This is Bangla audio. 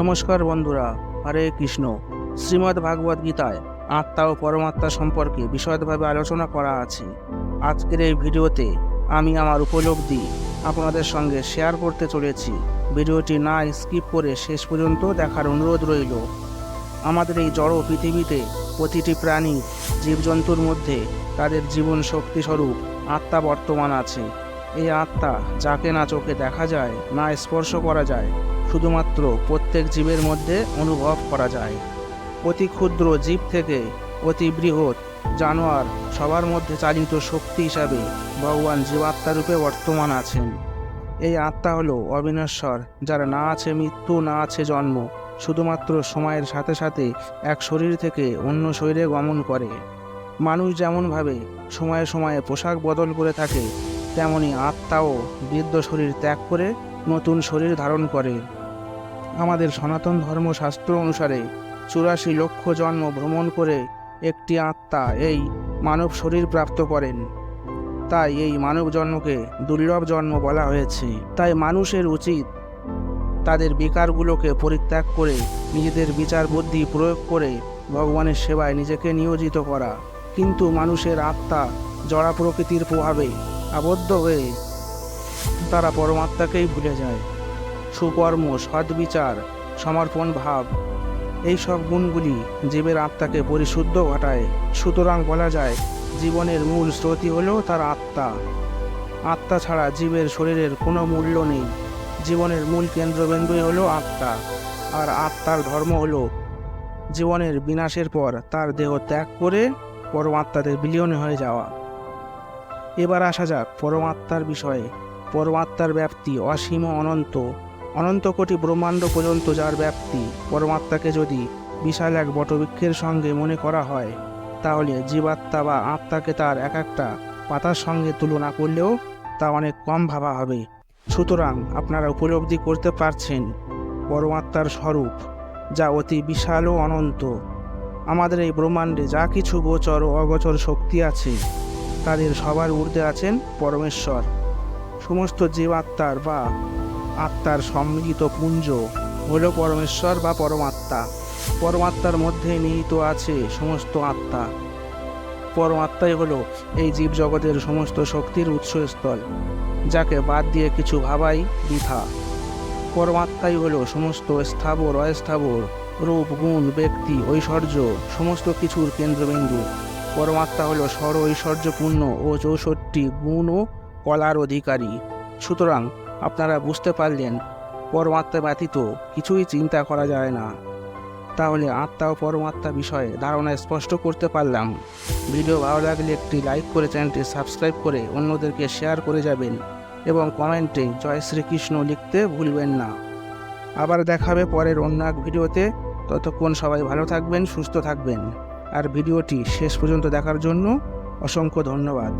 নমস্কার বন্ধুরা, হরে কৃষ্ণ। শ্রীমদ্ ভাগবত গীতায় আত্মা ও পরমাত্মা সম্পর্কে বিশদভাবে আলোচনা করা আছে। আজকের এই ভিডিওতে আমি আমার উপলব্ধি আপনাদের সঙ্গে শেয়ার করতে চলেছি। ভিডিওটি না স্কিপ করে শেষ পর্যন্ত দেখার অনুরোধ রইল। আমাদের এই জড় পৃথিবীতে প্রতিটি প্রাণী জীবজন্তুর মধ্যে তাদের জীবন শক্তিস্বরূপ আত্মা বর্তমান আছে। এই আত্মা যাকে না চোখে দেখা যায়, না স্পর্শ করা যায় শুধুমাত্র প্রত্যেক জীবের মধ্যে অনুভব করা যায়। অতি ক্ষুদ্র জীব থেকে অতি বৃহৎ জানোয়ার সবার মধ্যে চালিত শক্তি হিসাবে ভগবান জীবাত্মা রূপে বর্তমান আছেন। এই আত্মা হলো অবিনশ্বর, যার না আছে মৃত্যু, না আছে জন্ম, শুধুমাত্র সময়ের সাথে সাথে এক শরীর থেকে অন্য শরীরে গমন করে। মানুষ যেমনভাবে সময়ে সময়ে পোশাক বদল করে থাকে, তেমনি আত্মাও বৃদ্ধ শরীর ত্যাগ করে নতুন শরীর ধারণ করে। আমাদের সনাতন ধর্মশাস্ত্র অনুসারে চুরাশি লক্ষ জন্ম ভ্রমণ করে একটি আত্মা এই মানব শরীর প্রাপ্ত করেন। তাই এই মানব জন্মকে দুর্লভ জন্ম বলা হয়েছে। তাই মানুষের উচিত তাদের বিকারগুলোকে পরিত্যাগ করে নিজেদের বিচার বুদ্ধি প্রয়োগ করে ভগবানের সেবায় নিজেকে নিয়োজিত করা। কিন্তু মানুষের আত্মা জড়া প্রকৃতির প্রভাবে আবদ্ধ হয়ে তারা পরমাত্মাকেই ভুলে যায়। সুকর্ম, সদ্বিচার, সমর্পণ ভাব, এই সব গুণগুলি জীবের আত্মাকে পরিশুদ্ধ ঘটায়। সুতরাং বলা যায়, জীবনের মূল স্রোতই হল তার আত্মা। আত্মা ছাড়া জীবের শরীরের কোনো মূল্য নেই। জীবনের মূল কেন্দ্রবিন্দুই হল আত্মা, আর আত্মার ধর্ম হল জীবনের বিনাশের পর তার দেহ ত্যাগ করে পরমাত্মাতে বিলীন হয়ে যাওয়া। এবার আসা যাক পরমাত্মার বিষয়ে। পরমাত্মার ব্যাপ্তি অসীম অনন্ত। অনন্ত কোটি ব্রহ্মাণ্ড পর্যন্ত যার ব্যাপ্তি, পরমাত্মাকে যদি বিশাল এক বটবৃক্ষের সঙ্গে মনে করা হয়, তাহলে জীবাত্মা বা আত্মাকে তার এক একটা পাতার সঙ্গে তুলনা করলেও তা অনেক কম ভাবা হবে। সুতরাং আপনারা উপলব্ধি করতে পারছেন পরমাত্মার স্বরূপ, যা অতি বিশাল ও অনন্ত। আমাদের এই ব্রহ্মাণ্ডে যা কিছু গোচর ও অগোচর শক্তি আছে, তাদের সবার ঊর্ধ্বে আছেন পরমেশ্বর। সমস্ত জীবাত্মার বা আত্মার সম্মিলিত পুঞ্জ হল পরমেশ্বর বা পরমাত্মা। পরমাত্মার মধ্যে নিহিত আছে সমস্ত আত্মা। পরমাত্মাই হলো এই জীবজগতের সমস্ত শক্তির উৎসস্থল, যাকে বাদ দিয়ে কিছু ভাবাই বৃথা। পরমাত্মাই হলো সমস্ত স্থাবর অস্থাবর রূপ, গুণ, ব্যক্তি, ঐশ্বর্য, সমস্ত কিছুর কেন্দ্রবিন্দু। পরমাত্মা হলো স্বর ঐশ্বর্যপূর্ণ ও চৌষট্টি গুণ ও কলার অধিকারী। সুতরাং আপনারা বুঝতে পারলেন, পরমাত্মা ব্যতীত কিছুই চিন্তা করা যায় না। তাহলে আত্মা ও পরমাত্মা বিষয়ে ধারণা স্পষ্ট করতে পারলাম। ভিডিও ভালো লাগলে একটি লাইক করে চ্যানেলটি সাবস্ক্রাইব করে অন্যদেরকে শেয়ার করে যাবেন এবং কমেন্টে জয় শ্রীকৃষ্ণ লিখতে ভুলবেন না। আবার দেখাবে পরের অন্য এক ভিডিওতে। ততক্ষণ সবাই ভালো থাকবেন, সুস্থ থাকবেন। আর ভিডিওটি শেষ পর্যন্ত দেখার জন্য অসংখ্য ধন্যবাদ।